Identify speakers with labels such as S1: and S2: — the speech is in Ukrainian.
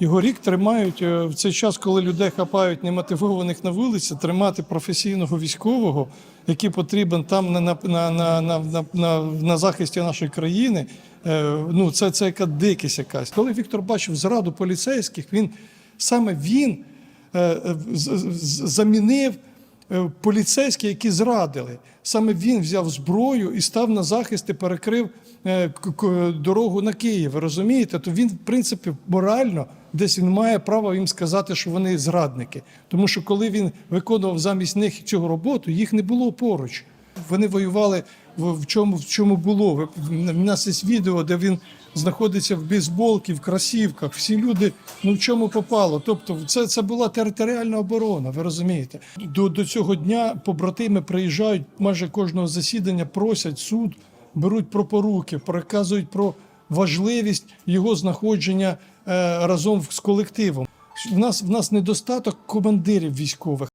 S1: Його рік тримають е, в цей час, коли людей хапають немотивованих на вулиці, тримати професійного військового, який потрібен там на, на, на, на, на, на, захисті нашої країни. е, Ну, це, це яка дикість якась. Коли Віктор бачив зраду поліцейських, він саме він е, замінив поліцейські, які зрадили. Саме він взяв зброю і став на захист і перекрив е, дорогу на Київ. Ви розумієте? То він, в принципі, морально десь він має право їм сказати, що вони зрадники. Тому що коли він виконував замість них цю роботу, їх не було поруч. Вони воювали в, чому в чому було. В нас є відео, де він знаходиться в бейсболці, в кросівках. Всі люди ну в чому попало. Тобто, це, це була територіальна оборона. Ви розумієте? До, до цього дня побратими приїжджають майже кожного засідання, просять суд, беруть про поруки, переказують про важливість його знаходження е, разом з колективом. В нас в нас недостаток командирів військових.